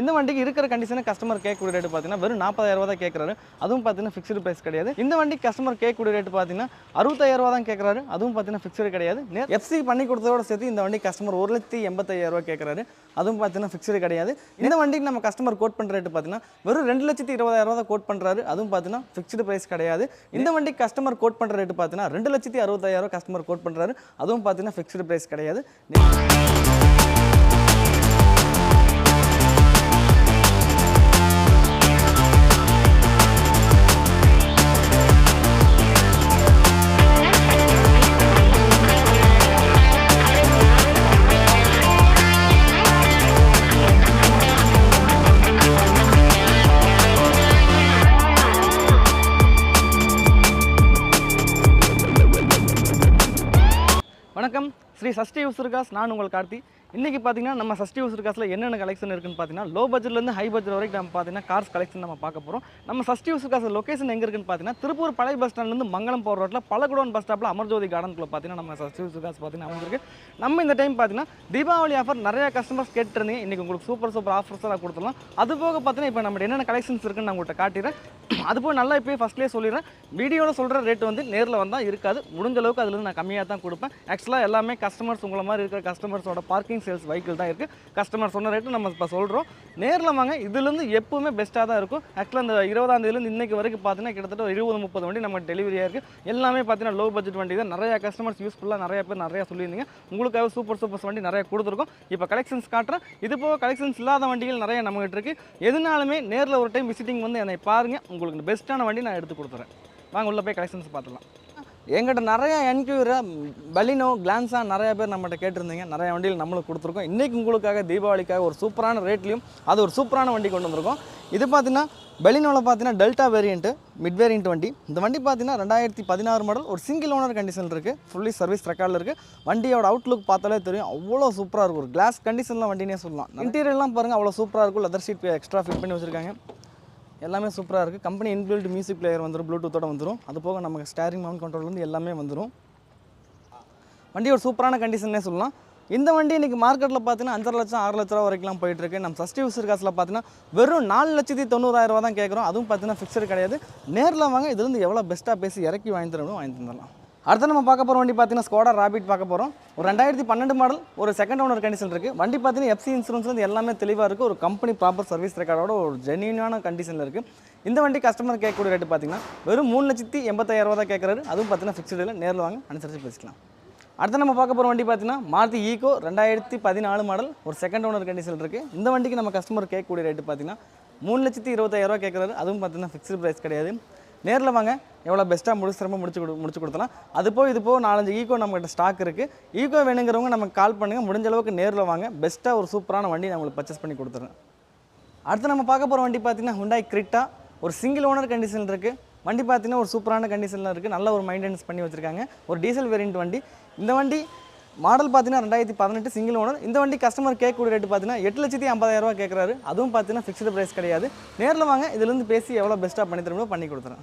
இந்த வண்டிக்கு இருக்கிற கண்டிஷனை கஸ்டமர் கேட்கக்கூடிய ரேட்டு பார்த்தீங்கன்னா வெறும் நாற்பதாயிரம் ரூபா தான் கேட்குறாரு அதுவும் பார்த்தீங்கன்னா ஃபிக்ஸ்டு ப்ரைஸ் கிடையாது. இந்த வண்டி கஸ்டமர் கேட்கக்கூடிய ரேட்டு பார்த்தீங்கன்னா அறுபத்தாயிரம் ரூபா தான் கேட்குறாரு அதுவும் பார்த்தீங்கன்னா ஃபிக்ஸ்டு கிடையாது. எஃப்சி பண்ணி கொடுத்ததோட சேர்த்து இந்த வண்டி கஸ்டமர் ஒரு லட்சத்தி எண்பத்தாயிரம் ரூபா கேட்குறாரு அதுவும் பார்த்தீங்கன்னா ஃபிக்ஸ்டு கிடையாது. இந்த வண்டிக்கு நம்ம கஸ்டமர் கோட் பண்ணுற ரேட்டு பார்த்தீங்கன்னா வெறும் ரெண்டு லட்சத்தி இருபதாயிரம் ரூபா தான் கோட் பண்ணுறாரு அதுவும் பார்த்தீங்கன்னா ஃபிக்ஸ்டு ப்ரைஸ் கிடையாது. இந்த வண்டி கஸ்டமர் கோட் பண்ணுற ரேட்டு பார்த்தீங்கன்னா ரெண்டு லட்சத்தி அறுபத்தாயிரம் ரூபா கஸ்டமர் கோட் பண்ணுறாரு அதுவும் பார்த்தீங்கன்னா ஃபிக்ஸ்டு ப்ரைஸ் கிடையாது. ஸ்ரீ சஷ்டி உசுர்காஸ் நான் உங்கள் கார்த்தி. இன்றைக்கி பார்த்தீங்கன்னா நம்ம சஷ்டி உசுர்காஸில் என்னென்ன கலெக்ஷன் இருக்குன்னு பார்த்தீங்கன்னா லோ பட்ஜெட்லேருந்து ஹை பட்ஜெட் வரைக்கும் நம்ம பார்த்தீங்கன்னா கார்ஸ் கலெக்ஷன் நம்ம பார்க்க போகிறோம் நம்ம சஷ்டி உசுர்காஸ் லொக்கேஷன் எங்கே இருக்குன்னு பார்த்தீங்கன்னா திருப்பூர் பழைய பஸ் ஸ்டாண்ட்லேருந்து மங்களம் போகிற ரோட்டில் பழகுடோன் பஸ் ஸ்டாப்பில் அமர்ஜோதி கார்டனுக்குள்ள பார்த்தீங்கன்னா நம்ம சஷ்டி உசுர்காஸ் பார்த்தீங்கன்னா அமைஞ்சிருக்கு. நம்ம இந்த டைம் பார்த்தீங்கன்னா தீபாவளி ஆஃபர் நிறைய கஸ்டமர்ஸ் கேட்டுருந்தீங்க இன்றைக்கி உங்களுக்கு சூப்பர் சூப்பர் ஆஃபர்ஸ் கொடுத்துடலாம். அது போக பார்த்தீங்கன்னா இப்போ நம்ம என்னென்ன கலெக்ஷன்ஸ் இருக்குன்னு நான் உங்கள்கிட்ட காட்டிடுறேன். அது நல்லா இப்போயே ஃபஸ்ட்லேயே சொல்லிடுறேன். வீடியோவில் சொல்கிற ரேட் வந்து நேரில் வந்தால் இருக்காது. முடிஞ்ச அளவுக்கு அதுலேருந்து நான் கம்மியாக தான் கொடுப்பேன் ஆக்சுவலாக எல்லாமே கஸ்டமர்ஸ் உங்களை மாதிரி இருக்கிற கஸ்டமர்ஸோட பார்க்கிங் சேல்ஸ் வெஹிக்கிள் தான் இருக்குது கஸ்டமர் சொன்ன ரேட்டு நம்ம இப்போ சொல்கிறோம் நேரில் வாங்க இதுலேருந்து எப்பவுமே பெஸ்ட்டாக தான் இருக்கும். ஆக்சுவலாக இந்த இருபதாம் தேதியிலேருந்து வரைக்கும் பார்த்தீங்கன்னா கிட்டத்தட்ட ஒரு இருபது முப்பது வண்டி நம்ம டெலிவரியாக இருக்குது எல்லாமே பார்த்தீங்கன்னா லோ பட்ஜெட் வண்டி தான். நிறைய கஸ்டமர்ஸ் யூஸ்ஃபுல்லாக நிறைய பேர் நிறையா சொல்லியிருந்தீங்க. உங்களுக்காக சூப்பர் சூப்பர்ஸ் வண்டி நிறைய கொடுத்துருக்கோம். இப்போ கலெக்ஷன்ஸ் காட்டுறேன். இது போக கலெக்ஷன்ஸ் இல்லாத வண்டிகள் நிறைய நம்மகிட்ட இருக்குது எதுனாலுமே நேரில் ஒரு டைம் விசிட்டிங் வந்து என்னை பாருங்கள் உங்களுக்கு பெஸ்ட்டான வண்டி நான் எடுத்து கொடுத்துறேன். வாங்க உள்ளே போய் கலெக்ஷன்ஸ் பார்த்துலாம் எங்கிட்ட நிறையா என்கொயரி பலினோ கிளான்ஸாக நிறையா பேர் நம்மகிட்ட கேட்டிருந்தீங்க. நிறையா வண்டியில் நம்மளுக்கு கொடுத்துருக்கோம். இன்றைக்கி உங்களுக்காக தீபாவளிக்காக ஒரு சூப்பரான ரேட்லேயும் அது ஒரு சூப்பரான வண்டி கொண்டு வந்திருக்கோம். இது பார்த்தீங்கன்னா பெலினோவில் பார்த்தீங்கன்னா டெல்டா வேரியண்ட்டு மிட் வேரியண்ட் வண்டி. இந்த வண்டி பார்த்தீங்கன்னா ரெண்டாயிரத்தி பதினாறு மாடல் ஒரு சிங்கிள் ஓனர் கண்டிஷன் இருக்குது ஃபுல்லி சர்வீஸ் ரெக்கார்டில் இருக்குது வண்டியோட அவுட்லுக் பார்த்தாலே தெரியும். அவ்வளோ சூப்பராக இருக்கும். ஒரு கிளாஸ் கண்டிஷனில் வண்டினே சொல்லலாம். இன்டீரியர்லாம் பாருங்கள் அவ்வளோ சூப்பராக இருக்கும். லெதர் ஷீட் எக்ஸ்ட்ரா ஃபிட் பண்ணி வச்சுருக்காங்க. எல்லாமே சூப்பராக இருக்குது கம்பெனி இன்பில்ட் மியூசிக் பிளேயர் வந்துடும் ப்ளூடூத்தோட வந்துடும் அது போக நமக்கு ஸ்டேரிங் மவுண்ட் கண்ட்ரோல் வந்து எல்லாமே வந்துடும் வண்டி ஒரு சூப்பரான கண்டிஷன்னே சொல்லலாம். இந்த வண்டி இன்றைக்கி மார்க்கெட்டில் பார்த்தீங்கன்னா அஞ்சரை லட்சம் ஆறு லட்ச ரூபா வரைக்கும்லாம் போயிட்டுருக்கு நம்ம சஷ்டி உசுர் காசில் பார்த்தீங்கன்னா வெறும் நாலு லட்சத்தி தொண்ணூறாயிரம் ரூபா தான் கேட்குறோம் அதுவும் பார்த்தீங்கன்னா ஃபிக்ஸடு கிடையாது. நேரில் வாங்க இதுலேருந்து எவ்வளோ பெஸ்ட்டாக பேசி இறக்கி வாங்கி தரணும் வாங்கி தந்துடலாம். அடுத்து நம்ம பார்க்க போகிற வண்டி பார்த்தீங்கன்னா ஸ்கோடா ராபிட் பார்க்க போகிறோம் ஒரு ரெண்டாயிரத்தி பன்னெண்டு மாடல் ஒரு செகண்ட் ஓனர் கண்டிஷன் இருக்குது வண்டி பார்த்தீங்கன்னா எஃப்சி இன்சூரன்ஸ்லேருந்து எல்லாமே தெளிவாக இருக்குது ஒரு கம்பெனி ப்ராப்பர் சர்வீஸ் ரெக்கார்டோட ஒரு ஜென்யூனான கண்டிஷனில் இருக்குது இந்த வண்டி கஸ்டமர் கேட்கக்கூடிய ரேட்டு பார்த்தீங்கன்னா வெறும் மூணு லட்சத்தி எண்பத்தாயிரம் ரூபா தான் கேட்குறாரு. அதுவும் பார்த்தீங்கன்னா ஃபிக்ஸ்டு இல்லை நேரில் வாங்க அனுசரித்து பேசிக்கலாம். அடுத்து நம்ம பார்க்க போகிற வண்டி பார்த்தீங்கன்னா மாருதி ஈகோ ரெண்டாயிரத்தி பதினாலு மாடல் ஒரு செகண்ட் ஓனர் கண்டிஷன் இருக்குது இந்த வண்டிக்கு நம்ம கஸ்டமர் கேட்கக்கூடிய ரேட்டு பார்த்தீங்கன்னா மூணு லட்சத்தி இருபத்தாயிரம் ரூபா கேட்குறாரு. அதுவும் பார்த்தீங்கன்னா ஃபிக்ஸ்டு ப்ரைஸ் கிடையாது. நேரில் வாங்க. எவ்வளோ பெஸ்ட்டாக முடிச்சிரமோ முடிச்சு கொடு முடிச்சு கொடுத்தலாம். அது போய் இது போக நாலஞ்சு ஈகோ நம்மகிட்ட ஸ்டாக் இருக்குது ஈகோ வேணுங்கிறவங்க நமக்கு கால் பண்ணுங்கள் முடிஞ்ச அளவுக்கு நேரில் வாங்க. பெஸ்ட்டாக ஒரு சூப்பரான வண்டி நான் உங்களுக்கு பர்ச்சேஸ் பண்ணி கொடுத்துறேன். அடுத்து நம்ம பார்க்க போகிற வண்டி பார்த்தீங்கன்னா ஹுண்டாய் கிரிட்டா ஒரு சிங்கிள் ஓனர் கண்டிஷன் இருக்குது வண்டி பார்த்தீங்கன்னா ஒரு சூப்பரான கண்டிஷனில் இருக்குது நல்ல ஒரு மெயின்டெனன்ஸ் பண்ணி வச்சுருக்காங்க. ஒரு டீசல் வேரியண்ட் வண்டி. இந்த வண்டி மாடல் பார்த்தீங்கன்னா ரெண்டாயிரத்தி பதினெட்டு சிங்கிள் ஓனர் இந்த வண்டி கஸ்டமர் கேட்கக்கூடிய ரேட்டு பார்த்தீங்கன்னா எட்டு லட்சத்தி ஐம்பதாயிரரூபா கேட்குறாரு. அதுவும் பார்த்தீங்கன்னா ஃபிக்ஸ்டு ப்ரைஸ் கிடையாது. நேரில் வாங்க இதுலேருந்து பேசி எவ்வளோ பெஸ்ட்டாக பண்ணி தருமோ பண்ணி கொடுத்துறேன்.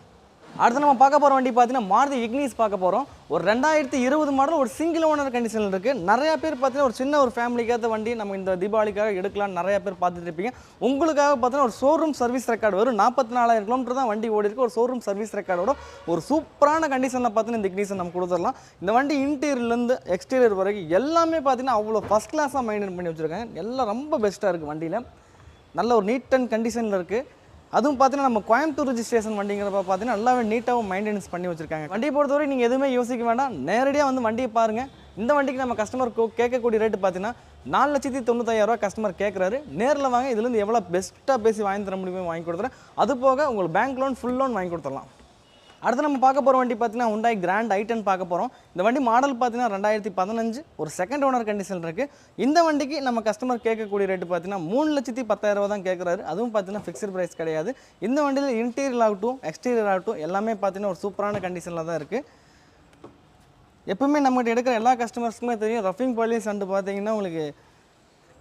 அடுத்து நம்ம பார்க்க போகிற வண்டி பார்த்தீங்கன்னா மாருதி இக்னிஸ் பார்க்க போகிறோம் ஒரு ரெண்டாயிரத்தி இருபது மாடல் ஒரு சிங்கிள் ஓனர் கண்டிஷனில் இருக்குது நிறையா பேர் பார்த்தீங்கன்னா ஒரு சின்ன ஒரு ஃபேமிலிக்காக வண்டி நம்ம இந்த தீபாவளிக்காக எடுக்கலாம்னு நிறையா பேர் பார்த்துட்டு இருப்பீங்க. உங்களுக்காக பார்த்தீங்கன்னா ஒரு ஷோரூம் சர்வீஸ் ரெக்கார்டு வரும் நாற்பத்தி நாலாயிரம் கிலோமீட்டர் தான் வண்டி ஓடி இருக்கு. ஒரு ஷோரூம் சர்வீஸ் ரெக்கார்டோட ஒரு சூப்பரான கண்டிஷனில் பார்த்தீங்கன்னா இந்த இக்னிஸை நம்ம கொடுத்துடலாம். இந்த வண்டி இன்டீரியர்லேருந்து எக்ஸ்டீரியர் வரைக்கும் எல்லாமே பார்த்தீங்கன்னா அவ்வளோ ஃபஸ்ட் கிளாஸாக மெயின்டைன் பண்ணி வச்சுருக்காங்க. எல்லாம் ரொம்ப பெஸ்ட்டாக இருக்குது வண்டியில். நல்ல ஒரு நீட் அண்ட் கண்டிஷனில் இருக்குது அதுவும் பார்த்தீங்கன்னா நம்ம கோயம்புத்தூர் ரிஜிஸ்ட்ரேஷன் வண்டிங்கிறப்ப பார்த்தீங்கன்னா நல்லாவே நீட்டாகவும் மெயின்டெனன்ஸ் பண்ணி வச்சிருக்காங்க. வண்டியை பொறுத்தவரை நீங்கள் எதுவுமே யோசிக்க வேண்டாம். நேரடியாக வந்து வண்டியை பாருங்கள் இந்த வண்டிக்கு நம்ம கஸ்டமர் கேட்கக்கூடிய ரேட்டு பார்த்தீங்கன்னா நாலு லட்சத்தி தொண்ணூத்தாயிரரூவா கஸ்டமர் கேட்குறாரு. நேரில் வாங்க இதுலேருந்து எவ்வளோ பெஸ்ட்டாக பேசி வாங்கி தர முடியுமோ வாங்கி கொடுத்துறேன். அது போக உங்களுக்கு பேங்க் லோன் ஃபுல் லோன் வாங்கி கொடுத்துடலாம். அடுத்து நம்ம பார்க்க போகிற வண்டி பார்த்தீங்கன்னா உண்டாய் கிராண்ட் ஐட்டன் பார்க்க போகிறோம் இந்த வண்டி மாடல் பார்த்தீங்கன்னா ரெண்டாயிரத்தி பதினஞ்சு ஒரு செகண்ட் ஓனர் கண்டிஷன் இருக்குது இந்த வண்டிக்கு நம்ம கஸ்டமர் கேட்கக்கூடிய ரேட்டு பார்த்தீங்கன்னா மூணு லட்சத்தி பத்தாயிரம் ரூபா தான் கேட்குறாரு. அதுவும் பார்த்தீங்கன்னா ஃபிக்ஸ்டு ப்ரைஸ் கிடையாது. இந்த வண்டியில் இன்டீரியர் ஆகட்டும் எக்ஸ்டீரியர் ஆகட்டும் எல்லாமே பார்த்தீங்கன்னா ஒரு சூப்பரான கண்டிஷனில் தான் இருக்குது எப்பவுமே நம்மகிட்ட எடுக்கிற எல்லா கஸ்டமர்ஸ்க்குமே தெரியும். ரஃபிங் பாலிஸ் அண்டு பார்த்தீங்கன்னா உங்களுக்கு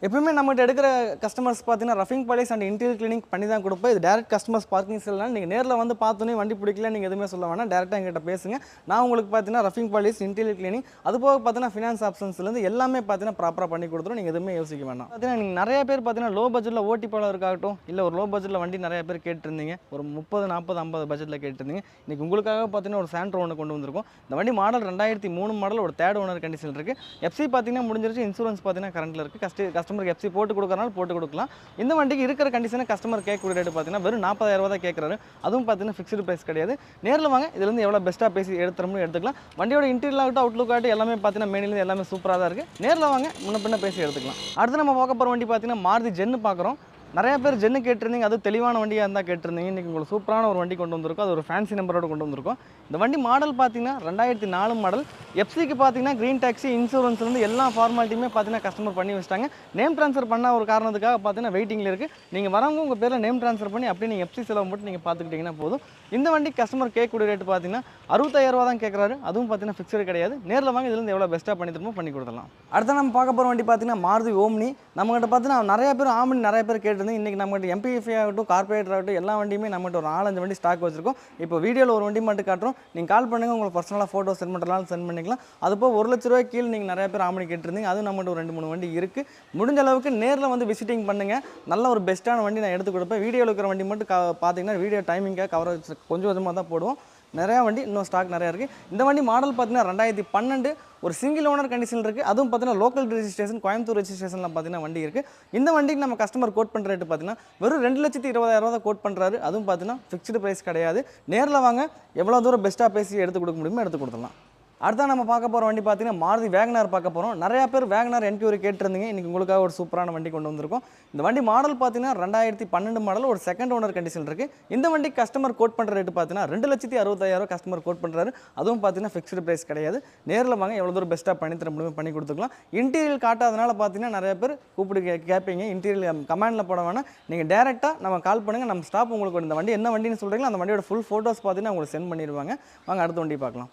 எப்பவுமே நம்மகிட்ட எடுக்கிற கஸ்டமர்ஸ் பார்த்தீங்கன்னா rubbing polish and interior cleaning பண்ணி தான் கொடுப்போம். இது டேரக்ட் கஸ்டமர்ஸ் பார்க்கிங் செல்லாம் நீங்கள் நேரில் வந்து பார்த்தோன்னே வண்டி பிடிக்கல நீங்கள் எதுவுமே சொல்ல வேணாம். டேரெக்டாக எங்கிட்ட பேசுங்க. நான் உங்களுக்கு பார்த்தீங்கன்னா ரஃபிங் பாலிஸ் இன்டீரியர் கிளீனிங் அது போக பார்த்தீங்கன்னா ஃபினான்ஸ் ஆப்ஷன்ஸ்லேருந்து எல்லாமே பார்த்தீங்கன்னா ப்ராப்பராக பண்ணி கொடுத்துரும். நீங்கள் எதுவுமே யோசிக்க வேண்டாம் பார்த்தீங்கன்னா நீங்கள் நிறைய பேர் பார்த்தீங்கன்னா லோ பட்ஜெட்டில் ஓட்டி போல இருக்காகட்டும் இல்லை ஒரு லோ பட்ஜெட்டில் வண்டி நிறைய பேர் கேட்டிருந்தீங்க. ஒரு முப்பது நாற்பது ஐம்பது பட்ஜெட்டில் கேட்டிருந்தீங்க. இன்றைக்கி உங்களுக்காக பார்த்தீங்கன்னா ஒரு சாண்ட்ரோ ஒன்று கொண்டு வந்திருக்கும். இந்த வண்டி மாடல் ரெண்டாயிரத்தி மூணு மாடல் ஒரு தேர்ட் ஓனர் கண்டிஷன் இருக்குது எஃப்சி பார்த்தீங்கன்னா முடிஞ்சிருச்சு. இன்சூரன்ஸ் பார்த்தீங்கன்னா கரண்ட்டில் இருக்குது கஸ்ட கஸ்டமருக்கு எஃப்சி போட்டு கொடுக்கறனால போட்டு கொடுக்கலாம். இந்த வண்டிக்கு இருக்கிற கண்டிஷனை கஸ்டமர் கேட்கக்கூடிய ரேட்டு பார்த்தீங்கன்னா வெறும் நாற்பதாயிரம் ரூபா தான் கேட்குறாரு. அதுவும் பார்த்தீங்கன்னா ஃபிக்ஸ்டு ப்ரைஸ் கிடையாது. நேரில் வாங்க இதுலேருந்து எவ்வளோ பெஸ்ட்டாக பேசி எடுத்துறோம்னு எடுத்துக்கலாம். வண்டியோட இன்டீரியல் ஆகட்டும் அவுட்லுக் ஆகட்டும் எல்லாமே பார்த்தீங்கன்னா மெயினிலேருந்து எல்லாமே சூப்பராக தான் இருக்குது நேரில் வாங்க முன்ன பின்ன பேசி எடுத்துக்கலாம். அடுத்து நம்ம பார்க்க போகிற வண்டி பார்த்தீங்கன்னா மாருதி ஜென்னு பார்க்குறோம் நிறைய பேர் ஜென்னு கேட்டிருந்தீங்க அது தெளிவான வண்டியாக இருந்தால் கேட்டிருந்தீங்க. இன்றைக்கி உங்களுக்கு சூப்பரான ஒரு வண்டி கொண்டு வந்திருக்கோம். அது ஒரு ஃபேன்சி நம்பரோட கொண்டு வந்திருக்கோம். இந்த வண்டி மாடல் பார்த்தீங்கன்னா ரெண்டாயிரத்தி நாலு மாடல் எஃப்சிக்கு பார்த்தீங்கன்னா க்ரீன் டாக்ஸி இன்சூரன்ஸ்லேருந்து எல்லா ஃபார்மாலிட்டியுமே பார்த்தீங்கன்னா கஸ்டமர் பண்ணி வச்சிட்டாங்க. நேம் ட்ரான்ஸ்ஃபர் பண்ண ஒரு காரணத்துக்காக பார்த்தீங்கன்னா வெயிட்டிங்கில் இருக்குது நீங்கள் வரவங்க உங்கள் பேரில் நேம் ட்ரான்ஸ்ஃபர் பண்ணி அப்படியே நீங்கள் எஃப்சி செலவு மட்டும் நீங்கள் பார்த்துக்கிட்டிங்கன்னா போதும். இந்த வண்டி கஸ்டமர் கேட்கக்கூடிய ரேட்டு பார்த்தீங்கன்னா அறுபத்தாயிரரூவா தான் கேட்குறாரு அதுவும் பார்த்தீங்கன்னா ஃபிக்ஸடு கிடையாது. நேரில் வாங்க இதுலேருந்து எவ்வளோ பெஸ்ட்டாக பண்ணி தருமோ பண்ணி கொடுத்துடலாம். அடுத்த நம்ம பார்க்க போகிற வண்டி பார்த்தீங்கன்னா மாருதி ஓம்னி. நம்மகிட்ட பார்த்தீங்கன்னா நிறைய பேர் ஆம்னி நிறைய பேர் கேட்டிருந்தேன் இன்றைக்கி நம்மகிட்ட எம்பிஎஃப்ஐ ஆகட்டும் கார்பரேட்டர் ஆகட்டும் எல்லா வண்டியுமே நம்மகிட்ட ஒரு நாலஞ்சு வண்டி ஸ்டாக் வச்சிருக்கோம். இப்போ வீடியோவில் ஒரு வண்டி மட்டும் காட்டுறோம். நீங்கள் கால் பண்ணுங்கள் உங்களுக்கு பர்சனலாக ஃபோட்டோ சென்ட் பண்ணுறதுனால சென்ட் பண்ணிக்கலாம். அதுபோல் ஒரு லட்ச ரூபாய் கீழே நீங்கள் நிறைய பேர் ஆமணி கேட்டிருந்தீங்க. அதுவும் நம்மகிட்ட ஒரு ரெண்டு மூணு வண்டி இருக்குது முடிஞ்ச அளவுக்கு நேரில் வந்து விசிட்டிங் பண்ணுங்கள் நல்ல ஒரு பெஸ்ட்டான வண்டி நான் எடுத்து கொடுப்பேன். வீடியோவில் இருக்கிற வண்டி மட்டும் க பார்த்தீங்கன்னா வீடியோ டைமிங்காக கவரேஜ் கொஞ்சம் கொஞ்சமாக தான் போடுவோம். நிறையா வண்டி இன்னும் ஸ்டாக் நிறையா இருக்குது இந்த வண்டி மாடல் பார்த்தீங்கன்னா ரெண்டாயிரத்தி பன்னெண்டு ஒரு சிங்கிள் ஓனர் கண்டிஷன் இருக்குது அதுவும் பார்த்தீங்கன்னா லோக்கல் ரெஜிஸ்ட்ரேஷன் கோயம்புத்தூர் ரெஜிஸ்ட்ரேஷனில் பார்த்தீங்கன்னா வண்டி இருக்குது இந்த வண்டிக்கு நம்ம கஸ்டமர் கோட் பண்ணுற ரேட்டு பார்த்தீங்கன்னா வெறும் ரெண்டு லட்சத்தி இருபதாயிரம் தான் கோட் பண்ணுறாரு அதுவும் பார்த்தீங்கன்னா ஃபிக்ஸ்டு ப்ரைஸ் கிடையாது. நேரில் வாங்க எவ்வளோ தூரம் பெஸ்ட்டாக பேசி எடுத்து கொடுக்க முடியுமோ எடுத்து கொடுத்துடலாம். அடுத்தா நம்ம பார்க்க போகிற வண்டி பார்த்தீங்கன்னா மாருதி வேகனார் பார்க்க போகிறோம் நிறையா பேர் வேகனார் என்க்யூரி கேட்டிருந்தீங்க. இன்றைக்கி உங்களுக்காக ஒரு சூப்பரான வண்டி கொண்டு வந்திருக்கோம். இந்த வண்டி மாடல் பார்த்தீங்கன்னா ரெண்டாயிரத்தி பன்னெண்டு மாடல் ஒரு செகண்ட் ஓனர் கண்டிஷன் இருக்குது இந்த வண்டி கஸ்டமர் கோட் பண்ணுற ரேட்டு பார்த்தீங்கன்னா ரெண்டு லட்சத்தி அறுபத்தாயிரம் கஸ்டமர் கோட் பண்ணுறாரு அதுவும் பார்த்தீங்கன்னா ஃபிக்ஸ்டு ப்ரைஸ் கிடையாது. நேரில் வாங்க எவ்வளோ தூரம் பெஸ்ட்டாக பண்ணி தர முடியுமோ பண்ணி கொடுத்துக்கலாம். இன்டீரியல் காட்டாதனால பார்த்தீங்கன்னா நிறைய பேர் கூப்பிட்டு கே கேட்பீங்க இன்டீரியல் கமாண்டில் போட வேணாம். நீங்கள் டேரெக்டாக நம்ம கால் பண்ணுங்கள் நம்ம ஸ்டாப் உங்களுக்கு இந்த வண்டி என்ன வண்டின்னு சொல்கிறீங்களோ அந்த வண்டியோட ஃபுல் ஃபோட்டோஸ் பார்த்தீங்கன்னா உங்களுக்கு சென்ட் பண்ணிடுவாங்க வாங்க அடுத்த வண்டி பார்க்கலாம்.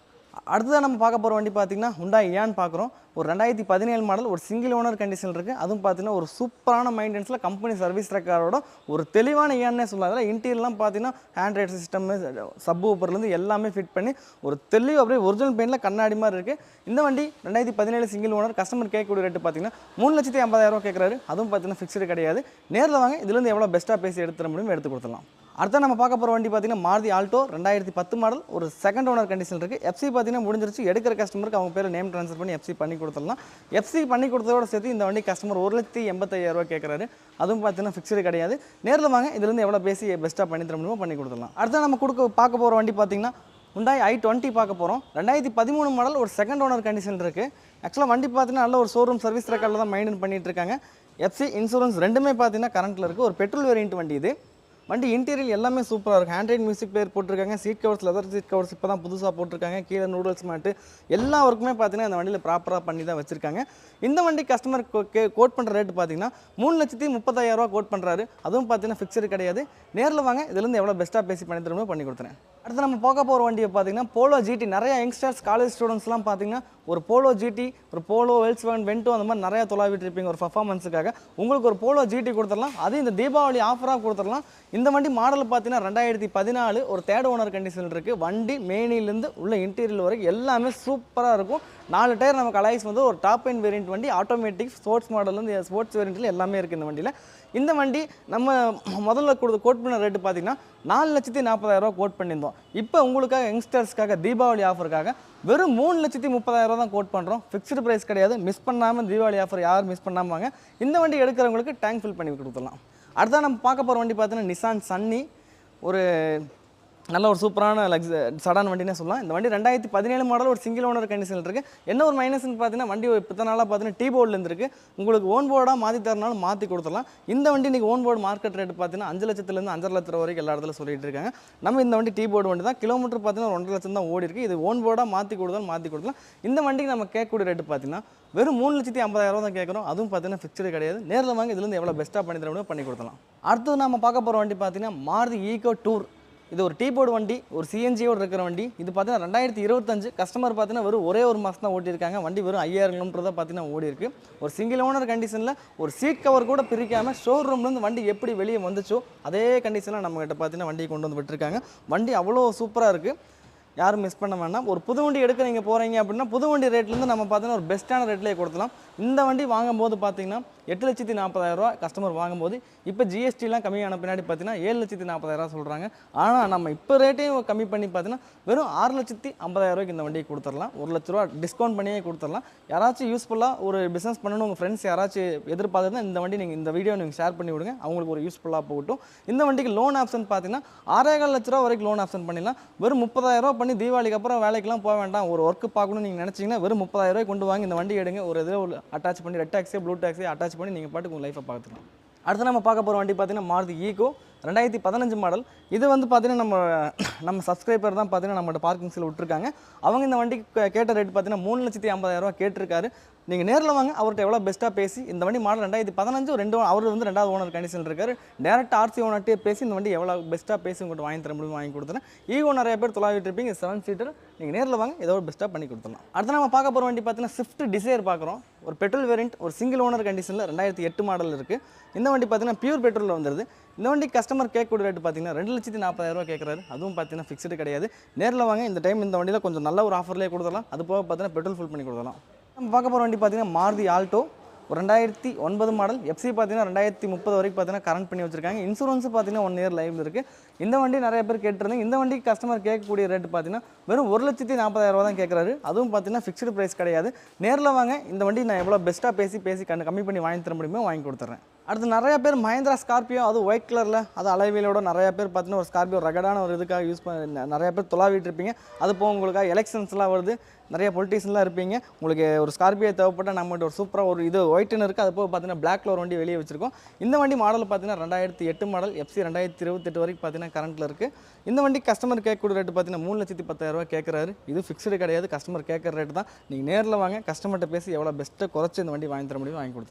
அடுத்ததாக நம்ம பார்க்க போகிற வண்டி பார்த்தீங்கன்னா ஹுண்டாய் ஏன்னு பார்க்குறோம். ஒரு ரெண்டாயிரத்தி பதினேழு மாடல் ஒரு சிங்கிள் ஓனர் கண்டிஷன் இருக்குது அதுவும் பார்த்தீங்கன்னா ஒரு சூப்பரான மைண்டன்ஸில் கம்பெனி சர்வீஸ் ரெக்கார்டோட ஒரு தெளிவான ஏன்னே சொல்லலாம். அதில் இன்டீரியர்லாம் பார்த்தீங்கன்னா ஹேண்ட்ரைட் சிஸ்டம் சப் ஊப்பர்லேருந்து எல்லாமே ஃபிட் பண்ணி ஒரு தெளிவு அப்படியே ஒரிஜினல் பெயிண்டில் கண்ணாடி மாதிரி இருக்குது இந்த வண்டி ரெண்டாயிரத்தி பதினேழு சிங்கிள் ஓனர் கஸ்டமர் கேட்கக்கூடிய ரேட்டு பார்த்தீங்கன்னா மூணு லட்சத்தி ஐம்பதாயிரம் கேட்குறாரு. அதுவும் பார்த்தீங்கன்னா ஃபிக்ஸ்டு கிடையாது. நேரில் வாங்க. இதுலேருந்து எவ்வளோ பெஸ்ட்டாக பேசி எடுத்துட முடியும் எடுத்து கொடுத்துடலாம். அடுத்த நம்ம பார்க்க போகிற வண்டி பார்த்தீங்கன்னா மாருதி ஆல்டோ ரெண்டாயிரத்தி பத்து மாடல் ஒரு செகண்ட் ஓனர் கண்டிஷன் இருக்குது எஃப்சி பார்த்தீங்கன்னா முடிஞ்சிருச்சு. எடுக்கிற கஸ்டமருக்கு அவங்க பேர் நேம் ட்ரான்ஸ்ஃபர் பண்ணி எஃப்சி பண்ணி கொடுத்துடலாம். எஃப்சி பண்ணி கொடுத்ததோட சேர்த்து இந்த வண்டி கஸ்டமர் ஒரு லட்சத்தி எண்பத்தையாயிரம் கேட்குறாரு அதுவும் பார்த்தீங்கன்னா ஃபிக்ஸ்டு கிடையாது. நேரில் வாங்க. இதுலேருந்து எவ்வளோ பேசி பெஸ்ட்டாக பண்ணி தர முடியுமோ பண்ணி கொடுத்துடலாம். அடுத்து நம்ம கொடுக்க பார்க்க போகிற வண்டி பார்த்தீங்கன்னா உண்டாய் ஐ டுவெண்ட்டி பார்க்க போகிறோம் ரெண்டாயிரத்தி பதிமூணு மாடல் ஒரு செகண்ட் ஓனர் கண்டிஷன் இருக்குது ஆக்சுவலாக வண்டி பார்த்தீங்கன்னா நல்ல ஒரு ஷோரூம் சர்வீஸ் ரெக்கார்டில் தான் மெயின்டைன் பண்ணிட்டு இருக்காங்க. எஃப்சி இன்சூரன்ஸ் ரெண்டுமே பார்த்தீங்கன்னா கரண்ட்டில் இருக்குது ஒரு பெட்ரோல் வேரியன்ட் வண்டி இது. வண்டி இன்டீரியல் எல்லாமே சூப்பராக இருக்கும். ஹேண்ட்ரைட் மியூசிக் பிளேயர் போட்டிருக்காங்க. Seat covers leather seat covers இப்போ தான் புதுசாக போட்டிருக்காங்க. கீழே நூடுல்ஸ் மேட்டு எல்லா ஒர்க்குமே பார்த்தீங்கன்னா இந்த வண்டியில் ப்ராப்பராக பண்ணி தான் வச்சிருக்காங்க. இந்த வண்டி கஸ்டமர் கோட் பண்ணுற ரேட்டு பார்த்தீங்கன்னா மூணு லட்சத்தி முப்பத்தாயிரம் கோட் பண்ணுறாரு அதுவும் பார்த்தீங்கன்னா ஃபிக்ஸடு கிடையாது. நேரில் வாங்க. இதுலேருந்து எவ்வளோ பெஸ்ட்டாக பேசி பண்ணி தருமோ பண்ணி கொடுத்துறேன். அடுத்து நம்ம பார்க்க போகிற வண்டியை பார்த்தீங்கன்னா போலோ ஜிடி நிறைய யங்ஸ்டர்ஸ் காலேஜ் ஸ்டூடெண்ட்ஸ்லாம் பார்த்தீங்கன்னா ஒரு போலோ ஜிடி ஒரு போலோ வெல்ஸ் வேன் வென்டோ அந்த மாதிரி நிறையா தொலாவிட்டு இருப்பீங்க ஒரு பர்ஃபார்மன்ஸுக்காக உங்களுக்கு ஒரு போலோ ஜிடி கொடுத்துடலாம். அது இந்த தீபாவளி ஆஃபராக கொடுத்துடலாம். இந்த வண்டி மாடல் பார்த்தீங்கன்னா ரெண்டாயிரத்தி பதினாலு ஒரு தேர்ட் ஓனர் கண்டிஷன் இருக்குது வண்டி மேனிலேருந்து உள்ள இன்டீரியல் வரைக்கும் எல்லாமே சூப்பராக இருக்கும். நாலு டயர் நமக்கு அலைஸ் வந்து ஒரு டாப் எண்ட் வேரியன்ட் வண்டி. ஆட்டோமேட்டிக் ஸ்போர்ட்ஸ் மாடல்லேருந்து ஸ்போர்ட்ஸ் வேரியண்ட்டில் எல்லாமே இருக்குது இந்த வண்டியில். இந்த வண்டி நம்ம முதல்ல கொடுத்த கோட் பண்ண ரேட்டு பார்த்தீங்கன்னா நாலு லட்சத்தி நாற்பதாயிரம் ரூபா கோட் பண்ணியிருந்தோம். இப்போ உங்களுக்காக யங்ஸ்டர்ஸ்க்காக தீபாவளி ஆஃபருக்காக வெறும் மூணு லட்சத்தி முப்பதாயிரரூவா தான் கோட் பண்ணுறோம் ஃபிக்ஸ்டு ப்ரைஸ் கிடையாது. மிஸ் பண்ணாமல் தீபாவளி ஆஃபர் யாரும் மிஸ் பண்ணாமல் வாங்க. இந்த வண்டி எடுக்கிறவங்களுக்கு டேங்க் ஃபில் பண்ணி கொடுத்துடலாம். அடுத்தா நம்ம பார்க்க போகிற வண்டி பார்த்தீங்கன்னா நிசான் சன்னி ஒரு நல்ல ஒரு சூப்பரான லக்ஸ் சடான் வண்டினே சொல்லலாம். இந்த வண்டி ரெண்டாயிரத்தி பதினேழு மாடல் ஒரு சிங்கிள் ஓனர் கண்டிஷனில் இருக்குது என்ன ஒரு மைனஸ்னு பார்த்தீங்கன்னா வண்டி இப்போ நாளாக பார்த்தீங்கன்னா டீ போர்டில் இருந்திருக்கு உங்களுக்கு ஓன் போர்டாக மாற்றி தரனாலும் மாற்றி கொடுத்துடலாம். இந்த வண்டி இன்றைக்கி ஓன் போர்டு மார்க்கெட் ரேட் பார்த்தீங்கன்னா அஞ்சு லட்சத்துலேருந்து அஞ்சரை லட்சம் வரைக்கும் எல்லா இடத்துல சொல்லிட்டு இருக்காங்க. நம்ம இந்த வண்டி டீ போர்டு வண்டி தான். கிலோமீட்டர் பார்த்தீங்கன்னா ஒரு ஒன்றரை லட்சம் தான் ஓடி இருக்கு. இது ஓன் போர்டாக மாற்றி கொடுத்தாலும் மாற்றி கொடுக்கலாம் இந்த வண்டிக்கு நம்ம கேட்கக்கூடிய ரேட்டு பார்த்தீங்கன்னா வெறும் மூணு லட்சத்தி ஐம்பதாயிரம் தான் கேட்குறோம். அதுவும் பார்த்தீங்கன்னா ஃபிக்ஸ்டு கிடையாது. நேரில் வாங்க இதுலேருந்து எவ்வளோ பெஸ்ட்டாக பண்ணி தர முடியும் பண்ணி கொடுத்தலாம் அடுத்தது நம்ம பார்க்க போகிற வண்டி பார்த்தீங்கன்னா மாருதி ஈகோ டூர் இது ஒரு டீ போர்டு வண்டி ஒரு சிஎன்ஜியோடு இருக்கிற வண்டி. இது பார்த்தீங்கன்னா ரெண்டாயிரத்தி இருபத்தஞ்சு கஸ்டமர் பார்த்தீங்கன்னா வெறும் ஒரே ஒரு மாதம் தான் ஓட்டியிருக்காங்க. வண்டி வெறும் ஐயாயிரம் கிலோமீட்டர் தான் பார்த்தீங்கன்னா ஓடி இருக்கு ஒரு சிங்கிள் ஓனர் கண்டிஷனில் ஒரு சீட் கவர் கூட பிரிக்காமல் ஷோரூம்லேருந்து வண்டி எப்படி வெளியே வந்துச்சோ அதே கண்டிஷனில் நம்மகிட்ட பார்த்தீங்கன்னா வண்டியை கொண்டு வந்து விட்டுருக்காங்க. வண்டி அவ்வளோ சூப்பராக இருக்குது யாரும் மிஸ் பண்ண வேண்டாம். ஒரு புது வண்டி எடுக்க நீங்கள் போகிறீங்க அப்படின்னா புது வண்டி ரேட்லேருந்து நம்ம பார்த்தீங்கன்னா ஒரு பெஸ்ட்டான ரேட்லேயே கொடுக்கலாம் இந்த வண்டி வாங்கும்போது பார்த்தீங்கன்னா எட்டு லட்சத்தி நாற்பதாயிரரூவா கஸ்டமர் வாங்கும்போது இப்போ ஜிஎஸ்டிலாம் கம்மியான பின்னாடி பார்த்தீங்கன்னா ஏழு லட்சத்தி நாற்பதாயிரரூவா சொல்கிறாங்க ஆனால் நம்ம இப்போ ரேட்டையும் கம்மி பண்ணி பார்த்தீங்கன்னா வெறும் ஆறு லட்சத்தி ஐம்பதாயிரரூவாய்க்கு இந்த வண்டியை கொடுத்துடலாம். ஒரு லட்ச ரூபா டிஸ்கவுண்ட் பண்ணியே கொடுத்துடலாம். யாராச்சும் யூஸ்ஃபுல்லாக ஒரு பிஸ்னஸ் பண்ணணும் உங்கள் ஃப்ரெண்ட்ஸ் யாராச்சும் எதிர்பார்த்துருந்தா இந்த வண்டி நீங்கள் இந்த வீடியோ நீங்கள் ஷேர் பண்ணி விடுங்க. அவங்களுக்கு ஒரு யூஸ்ஃபுல்லாக போகட்டும். இந்த வண்டிக்கு லோன் ஆப்ஷன் பார்த்தீங்கன்னா ஆறேகால் லட்ச ரூபா வரைக்கும் லோன் ஆப்ஷன் பண்ணிடலாம். வெறும் முப்பதாயிரரூவா பண்ணி தீபாவளிக்கு அப்புறம் வேலைக்கெலாம் போக வேண்டாம். ஒரு ஒர்க் பார்க்கணும்னு நீங்கள் நினச்சிங்கன்னா வெறும் முப்பதாயிரம் கொண்டு வாங்கி இந்த வண்டி எடுங்க. ஒரு இதில் ஒரு அட்டாச் பண்ணி red taxi blue taxi attach பண்ணி நீங்கள் பாட்டுக்கு உங்கள் லைஃப்பை பார்த்துக்கலாம். அடுத்து நம்ம பார்க்க போகிற வண்டி பார்த்தீங்கன்னா மாருதி ஈகோ ரெண்டாயிரத்தி பதினஞ்சு மாடல் இது வந்து பார்த்தீங்கன்னா நம்ம நம்ம சப்ஸ்கிரைபர் தான் பார்த்தீங்கன்னா நம்மளோட பார்க்கிங்ஸில் விட்டுருக்காங்க. அவங்க இந்த வண்டிக்கு கேட்ட ரேட் பார்த்தீங்கன்னா மூணு லட்சத்தி ஐம்பதாயிரம் ரூபா கேட்டிருக்காரு. நீங்கள் நேரில் வாங்க அவர்கிட்ட எவ்வளோ பெஸ்ட்டாக பேசி இந்த வண்டி மாடல் ரெண்டாயிரத்தி பதினஞ்சு ரெண்டு அவர் வந்து ரெண்டாவது ஓனர் கண்டிஷன் இருக்காரு. டேரெக்ட் ஆர்சி ஓனர்ட்டே பேசி இந்த வண்டி எவ்வளோ பெஸ்ட்டாக பேசி உங்கள்கிட்ட வாங்கி தர முடியும் வாங்கி கொடுத்துறேன். ஈகோ நிறைய பேர் தொலாவிட்டு இருப்பீங்க செவன் சீட்டர் நீங்கள் நேரில் வாங்க ஏதோ ஒரு பெஸ்ட்டாக பண்ணி கொடுத்துடலாம். அடுத்து நம்ம பார்க்க போகிற வண்டி பார்த்தீங்கன்னா ஸ்விஃப்ட் டிசைர் பார்க்குறோம் ஒரு பெட்ரோல் வேரியன்ட் ஒரு சிங்கிள் ஓனர் கண்டிஷனில் ரெண்டாயிரத்தி எட்டு மாடல் இருக்குது இந்த வண்டி பார்த்தீங்கன்னா பியூர் பெட்ரோலில் வந்துருது. இந்த வண்டி கஸ்டமர் கேட்கக்கூடிய ரேட்டு பார்த்தீங்கன்னா ரெண்டு லட்சத்தி நாற்பதாயிரரூவா கேட்குறாரு. அதுவும் பார்த்தீங்கன்னா ஃபிக்ஸ்டு கிடையாது. நேரில் வாங்க இந்த டைம் இந்த வண்டியில் கொஞ்சம் நல்ல ஒரு ஆஃபர்லேயே கொடுத்துடலாம் அது போக பார்த்தீங்கன்னா பெட்ரோல் ஃபுல் பண்ணி கொடுத்துடலாம் நம்ம பார்க்க போகிற வண்டி பார்த்தீங்கன்னா மாருதி ஆல்டோ ஒரு ரெண்டாயிரத்தி ஒன்பது மாடல் எஃப்சி பார்த்தீங்கன்னா ரெண்டாயிரத்தி முப்பது வரைக்கும் பார்த்தீங்கன்னா கரண்ட் பண்ணி வச்சிருக்காங்க. இன்சூரன்ஸ் பார்த்தீங்கன்னா ஒன் இயர் லைஃப் இருக்குது இந்த வண்டி நிறைய பேர் கேட்டிருந்தாங்க. இந்த வண்டி கஸ்டமர் கேட்கக்கூடிய ரேட் பார்த்தீங்கன்னா வெறும் ஒரு லட்சத்தி நாற்பதாயிரம் ரூபா தான் கேட்குறாரு. அதுவும் பார்த்தீங்கன்னா ஃபிக்ஸ்டு ப்ரைஸ் கிடையாது. நேரில் வாங்க. இந்த வண்டி நான் எவ்வளோ பெஸ்ட்டாக பேசி பேசி கண்டு கம்மி பண்ணி வாங்கி தர முடியுமோ வாங்கி கொடுத்துட்றேன் அடுத்து நிறைய பேர் மஹேந்திரா ஸ்கார்பியோ அது ஒயிட் கலரில் அது அலைவியலோட நிறைய பேர் பார்த்தீங்கன்னா ஒரு ஸ்கார்பியோ ரகடான ஒரு இதுக்காக யூஸ் பண்ண நிறைய பேர் தொலாவிட்டு இருப்பீங்க. அது போக உங்களுக்காக எலெக்ஷன்ஸ்லாம் வருது. நிறைய பொலிட்டிஷன்லாம் இருப்பீங்க. உங்களுக்கு ஒரு ஸ்கார்பியோ தேவைப்பட்டால் நம்மகிட்ட ஒரு சூப்பராக ஒரு இது ஒயிட்னு இருக்குது அது போக பார்த்தீங்கன்னா பிளாக்ல ஒரு வண்டி வெளியே வச்சிருக்கோம். இந்த வண்டி மாடல் பார்த்தீங்கன்னா ரெண்டாயிரத்தி எட்டு மாடல் எஃப்சி ரெண்டாயிரத்தி இருபத்தெட்டு வரைக்கும் பார்த்தீங்கன்னா கரண்ட்டில் இருக்குது இந்த வண்டி கஸ்டமர் கேட்கக்கூடிய ரேட்டு பார்த்தீங்கன்னா மூணு லட்சத்தி பத்தாயிரரூவா கேட்குறாரு. இது ஃபிக்ஸ்டு கிடையாது. கஸ்டமர் கேட்குற ரேட்டு தான். நீங்கள் நேரில் வாங்க. கஸ்டமர்கிட்ட பேசி எவ்வளோ பெஸ்ட்டாக குறைச்சி இந்த வண்டி வாங்கி தர முடியும் வாங்கி கொடுத்துருங்க.